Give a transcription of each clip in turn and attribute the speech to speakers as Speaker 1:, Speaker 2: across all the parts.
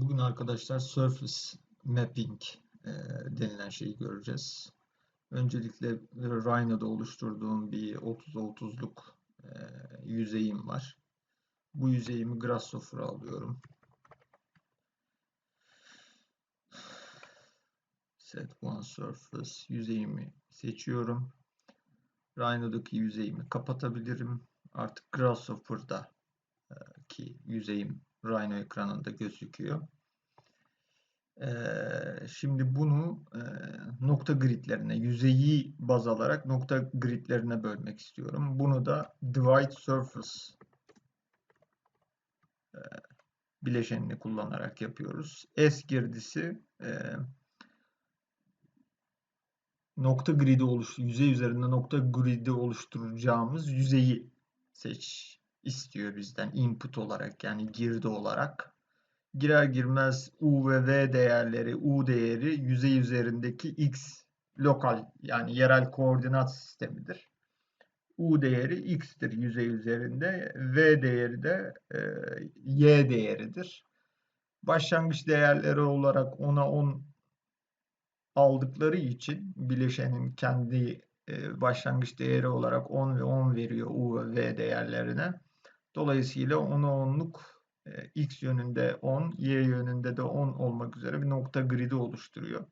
Speaker 1: Bugün arkadaşlar Surface Mapping e, denilen şeyi göreceğiz. Öncelikle Rhino'da oluşturduğum bir 30'a 30'luk e, yüzeyim var. Bu yüzeyimi Grasshopper'a alıyorum. Set One Surface yüzeyimi seçiyorum. Rhino'daki yüzeyimi kapatabilirim. Artık Grasshopper'da ki yüzeyim Rhino ekranında gözüküyor. Ee, şimdi bunu e, nokta gridlerine, yüzeyi baz alarak nokta gridlerine bölmek istiyorum. Bunu da divide surface e, bileşenini kullanarak yapıyoruz. S girdisi e, nokta gridi oluş, yüzey üzerinde nokta gridi oluşturacağımız yüzeyi seç istiyor bizden input olarak yani girdi olarak. Girer girmez U ve V değerleri, U değeri yüzey üzerindeki X lokal yani yerel koordinat sistemidir. U değeri X'tir yüzey üzerinde. V değeri de e, Y değeridir. Başlangıç değerleri olarak ona 10 aldıkları için bileşenin kendi e, başlangıç değeri olarak 10 ve 10 veriyor U ve V değerlerine. Dolayısıyla 10'a 10'luk e, x yönünde 10, y yönünde de 10 olmak üzere bir nokta gridi oluşturuyor.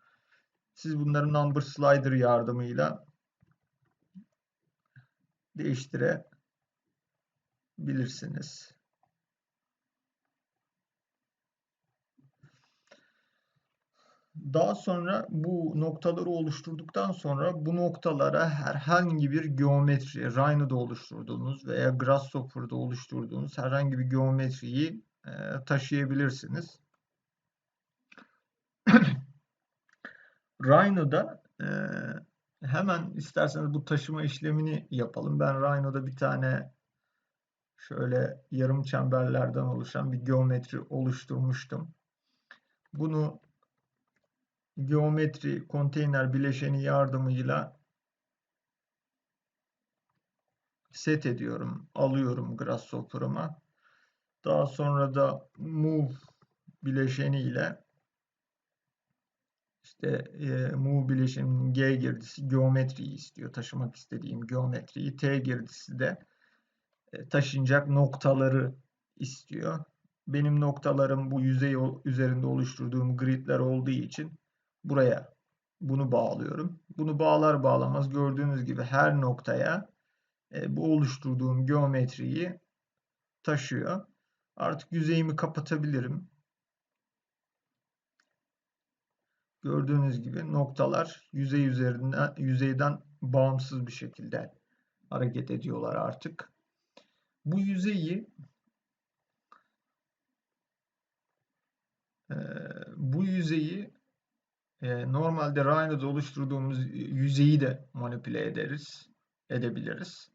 Speaker 1: Siz bunları number slider yardımıyla değiştirebilirsiniz. Daha sonra bu noktaları oluşturduktan sonra bu noktalara herhangi bir geometri, Rhino'da oluşturduğunuz veya Grasshopper'da oluşturduğunuz herhangi bir geometriyi e, taşıyabilirsiniz. Rhino'da e, hemen isterseniz bu taşıma işlemini yapalım. Ben Rhino'da bir tane şöyle yarım çemberlerden oluşan bir geometri oluşturmuştum. Bunu geometri konteyner bileşeni yardımıyla set ediyorum. Alıyorum Grasshopper'ıma. Daha sonra da move bileşeni ile işte e, move bileşeninin G girdisi geometriyi istiyor. Taşımak istediğim geometriyi. T girdisi de e, taşınacak noktaları istiyor. Benim noktalarım bu yüzey üzerinde oluşturduğum gridler olduğu için buraya bunu bağlıyorum. Bunu bağlar bağlamaz gördüğünüz gibi her noktaya e, bu oluşturduğum geometriyi taşıyor. Artık yüzeyimi kapatabilirim. Gördüğünüz gibi noktalar yüzey üzerinden yüzeyden bağımsız bir şekilde hareket ediyorlar artık. Bu yüzeyi e, bu yüzeyi e, normalde Rhino'da oluşturduğumuz yüzeyi de manipüle ederiz, edebiliriz.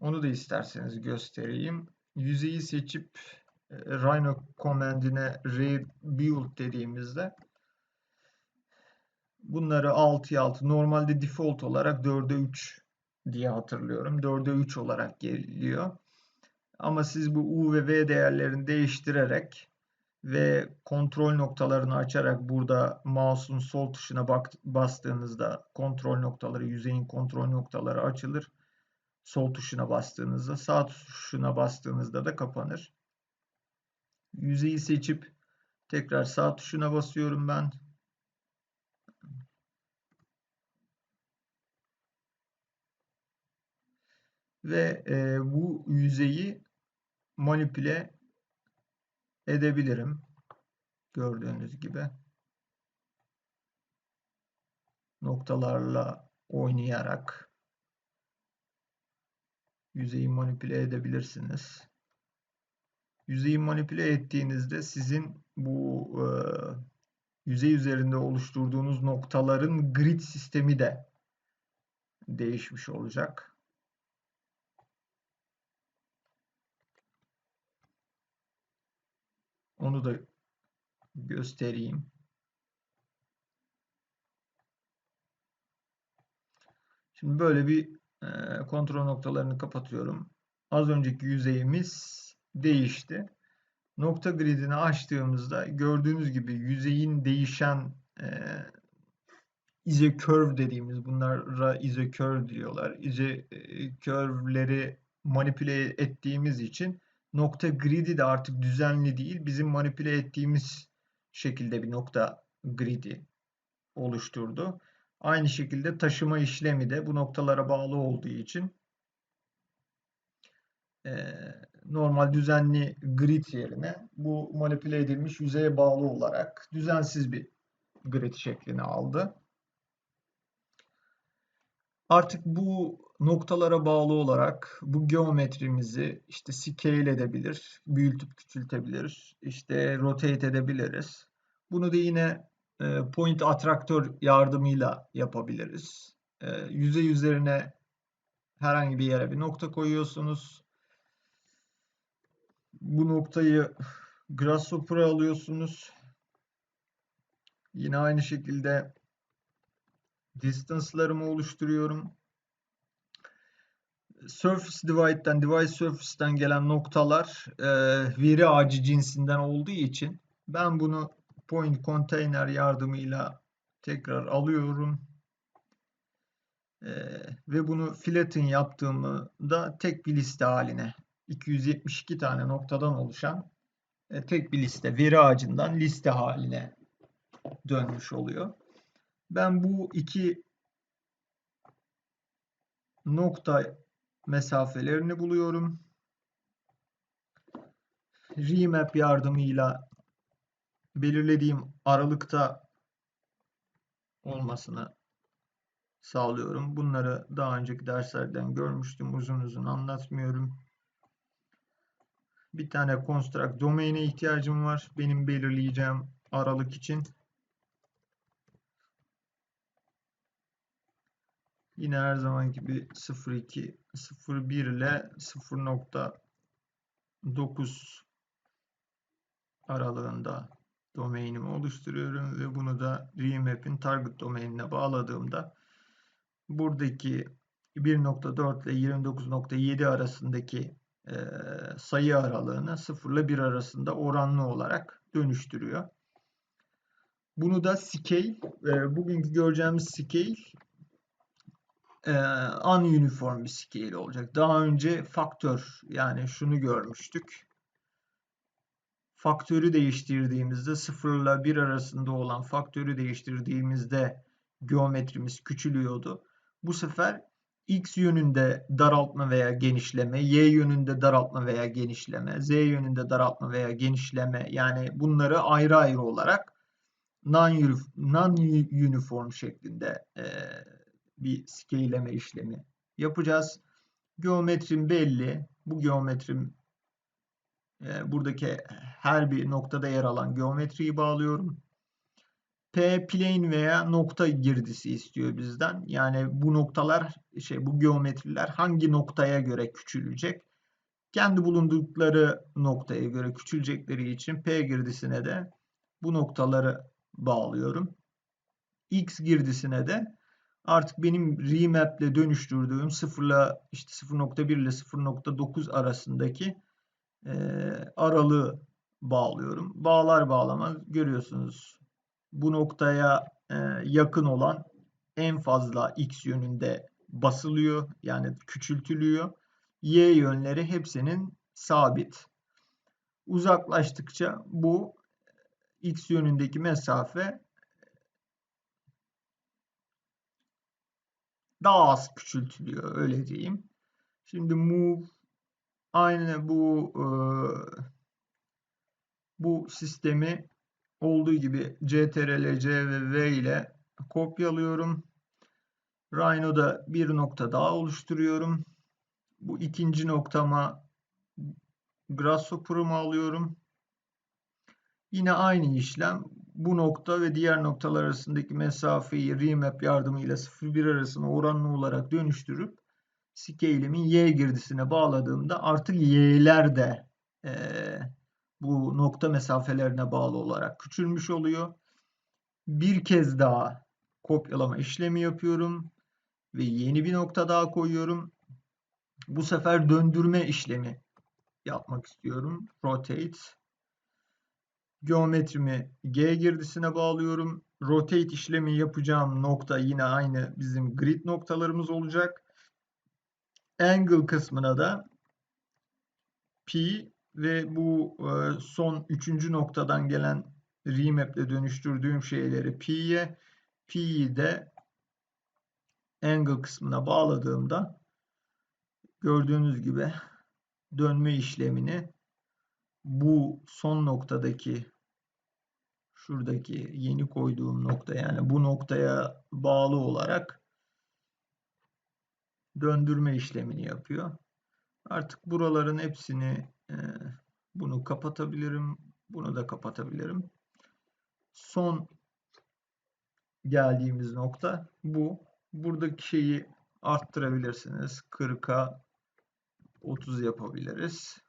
Speaker 1: Onu da isterseniz göstereyim. Yüzeyi seçip e, Rhino command'ine rebuild dediğimizde bunları 6'ya 6 normalde default olarak 4'e 3 diye hatırlıyorum. 4'e 3 olarak geliyor. Ama siz bu U ve V değerlerini değiştirerek ve kontrol noktalarını açarak burada mouse'un sol tuşuna bastığınızda kontrol noktaları, yüzeyin kontrol noktaları açılır. Sol tuşuna bastığınızda, sağ tuşuna bastığınızda da kapanır. Yüzeyi seçip tekrar sağ tuşuna basıyorum ben. Ve e, bu yüzeyi manipüle edebilirim. Gördüğünüz gibi. Noktalarla oynayarak yüzeyi manipüle edebilirsiniz. Yüzeyi manipüle ettiğinizde sizin bu e, yüzey üzerinde oluşturduğunuz noktaların grid sistemi de değişmiş olacak. Onu da göstereyim. Şimdi böyle bir e, kontrol noktalarını kapatıyorum. Az önceki yüzeyimiz değişti. nokta gridini açtığımızda gördüğünüz gibi yüzeyin değişen e, izocurve dediğimiz bunlara izocurve diyorlar. Izocurve'leri manipüle ettiğimiz için nokta gridi de artık düzenli değil. Bizim manipüle ettiğimiz şekilde bir nokta gridi oluşturdu. Aynı şekilde taşıma işlemi de bu noktalara bağlı olduğu için normal düzenli grid yerine bu manipüle edilmiş yüzeye bağlı olarak düzensiz bir grid şeklini aldı. Artık bu noktalara bağlı olarak bu geometrimizi işte scale edebilir, büyütüp küçültebilir, işte rotate edebiliriz. Bunu da yine point attraktör yardımıyla yapabiliriz. Yüzey üzerine herhangi bir yere bir nokta koyuyorsunuz. Bu noktayı Grasshopper'a alıyorsunuz. Yine aynı şekilde distance'larımı oluşturuyorum. Surface Divide'den, Device Surface'den gelen noktalar e, veri ağacı cinsinden olduğu için ben bunu Point Container yardımıyla tekrar alıyorum. E, ve bunu flatten yaptığımda tek bir liste haline 272 tane noktadan oluşan e, tek bir liste veri ağacından liste haline dönmüş oluyor. Ben bu iki nokta mesafelerini buluyorum. Remap yardımıyla belirlediğim aralıkta olmasını sağlıyorum. Bunları daha önceki derslerden görmüştüm. Uzun uzun anlatmıyorum. Bir tane construct domain'e ihtiyacım var. Benim belirleyeceğim aralık için. Yine her zaman gibi 0.2, 0.1 ile 0.9 aralığında domainimi oluşturuyorum ve bunu da remap'in target domainine bağladığımda buradaki 1.4 ile 29.7 arasındaki e, sayı aralığını 0 ile 1 arasında oranlı olarak dönüştürüyor. Bunu da scale, e, bugünkü göreceğimiz scale e, ununiform bir scale olacak. Daha önce faktör yani şunu görmüştük. Faktörü değiştirdiğimizde 0 ile 1 arasında olan faktörü değiştirdiğimizde geometrimiz küçülüyordu. Bu sefer x yönünde daraltma veya genişleme, y yönünde daraltma veya genişleme, z yönünde daraltma veya genişleme yani bunları ayrı ayrı olarak non-uniform şeklinde e, bir scaleleme işlemi yapacağız. Geometrim belli. Bu geometrim e, buradaki her bir noktada yer alan geometriyi bağlıyorum. P plane veya nokta girdisi istiyor bizden. Yani bu noktalar şey bu geometriler hangi noktaya göre küçülecek? Kendi bulundukları noktaya göre küçülecekleri için P girdisine de bu noktaları bağlıyorum. X girdisine de artık benim remap ile dönüştürdüğüm 0 ile işte 0.1 ile 0.9 arasındaki e, aralığı bağlıyorum. Bağlar bağlamaz görüyorsunuz bu noktaya e, yakın olan en fazla x yönünde basılıyor yani küçültülüyor. Y yönleri hepsinin sabit. Uzaklaştıkça bu x yönündeki mesafe daha az küçültülüyor öyle diyeyim. Şimdi move aynı bu e, bu sistemi olduğu gibi CTRL, C ve V ile kopyalıyorum. Rhino'da bir nokta daha oluşturuyorum. Bu ikinci noktama Grasshopper'ımı alıyorum. Yine aynı işlem bu nokta ve diğer noktalar arasındaki mesafeyi remap yardımıyla 0-1 arasına oranlı olarak dönüştürüp scale'imin y girdisine bağladığımda artık y'ler de e, bu nokta mesafelerine bağlı olarak küçülmüş oluyor. Bir kez daha kopyalama işlemi yapıyorum ve yeni bir nokta daha koyuyorum. Bu sefer döndürme işlemi yapmak istiyorum. Rotate Geometrimi G girdisine bağlıyorum. Rotate işlemi yapacağım nokta yine aynı bizim grid noktalarımız olacak. Angle kısmına da P ve bu e, son üçüncü noktadan gelen remap dönüştürdüğüm şeyleri P'ye, P'yi de angle kısmına bağladığımda gördüğünüz gibi dönme işlemini bu son noktadaki şuradaki yeni koyduğum nokta yani bu noktaya bağlı olarak döndürme işlemini yapıyor. Artık buraların hepsini e, bunu kapatabilirim. Bunu da kapatabilirim. Son geldiğimiz nokta bu. Buradaki şeyi arttırabilirsiniz. 40'a 30 yapabiliriz.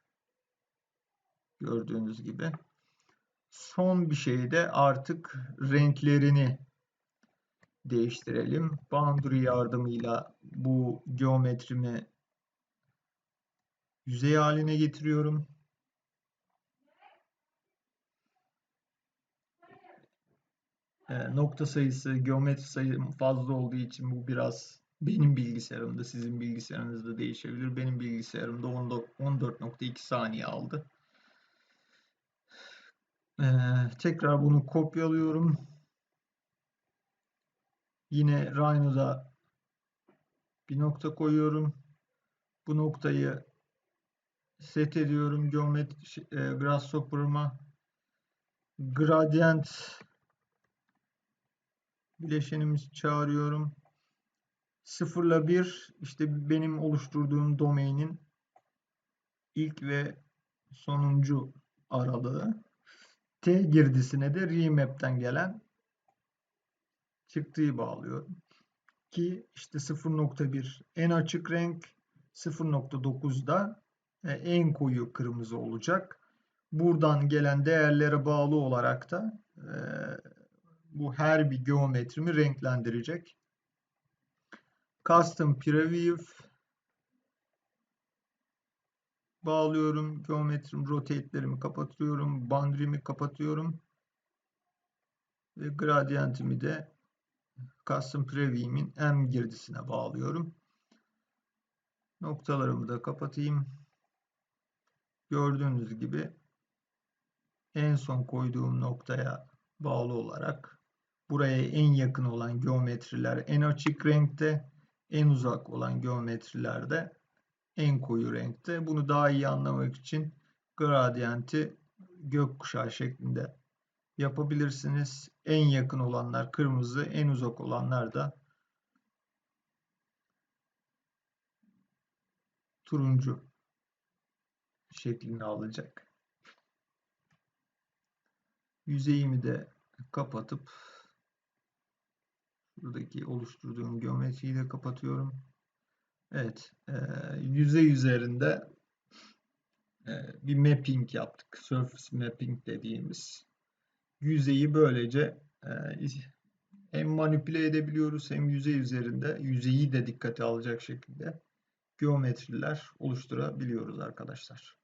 Speaker 1: Gördüğünüz gibi. Son bir şey de artık renklerini değiştirelim. Boundary yardımıyla bu geometrimi yüzey haline getiriyorum. E, nokta sayısı, geometri sayım fazla olduğu için bu biraz benim bilgisayarımda, sizin bilgisayarınızda değişebilir. Benim bilgisayarımda 14.2 saniye aldı. Ee, tekrar bunu kopyalıyorum. Yine Rhino'da bir nokta koyuyorum. Bu noktayı set ediyorum geometri e, Grasshopper'ıma. Gradient bileşenimizi çağırıyorum. 0 ile 1 işte benim oluşturduğum domainin ilk ve sonuncu aralığı. T girdisine de remap'ten gelen çıktığı bağlıyorum. Ki işte 0.1 en açık renk 0.9'da e, en koyu kırmızı olacak. Buradan gelen değerlere bağlı olarak da e, bu her bir geometrimi renklendirecek. Custom Preview bağlıyorum. Geometrim, rotate'lerimi kapatıyorum. Boundary'mi kapatıyorum. Ve gradientimi de Custom Preview'min M girdisine bağlıyorum. Noktalarımı da kapatayım. Gördüğünüz gibi en son koyduğum noktaya bağlı olarak buraya en yakın olan geometriler en açık renkte, en uzak olan geometrilerde en koyu renkte. Bunu daha iyi anlamak için gradienti gökkuşağı şeklinde yapabilirsiniz. En yakın olanlar kırmızı, en uzak olanlar da turuncu şeklini alacak. Yüzeyimi de kapatıp buradaki oluşturduğum geometriyi de kapatıyorum. Evet, e, yüzey üzerinde e, bir mapping yaptık. Surface mapping dediğimiz. Yüzeyi böylece e, hem manipüle edebiliyoruz hem yüzey üzerinde yüzeyi de dikkate alacak şekilde geometriler oluşturabiliyoruz arkadaşlar.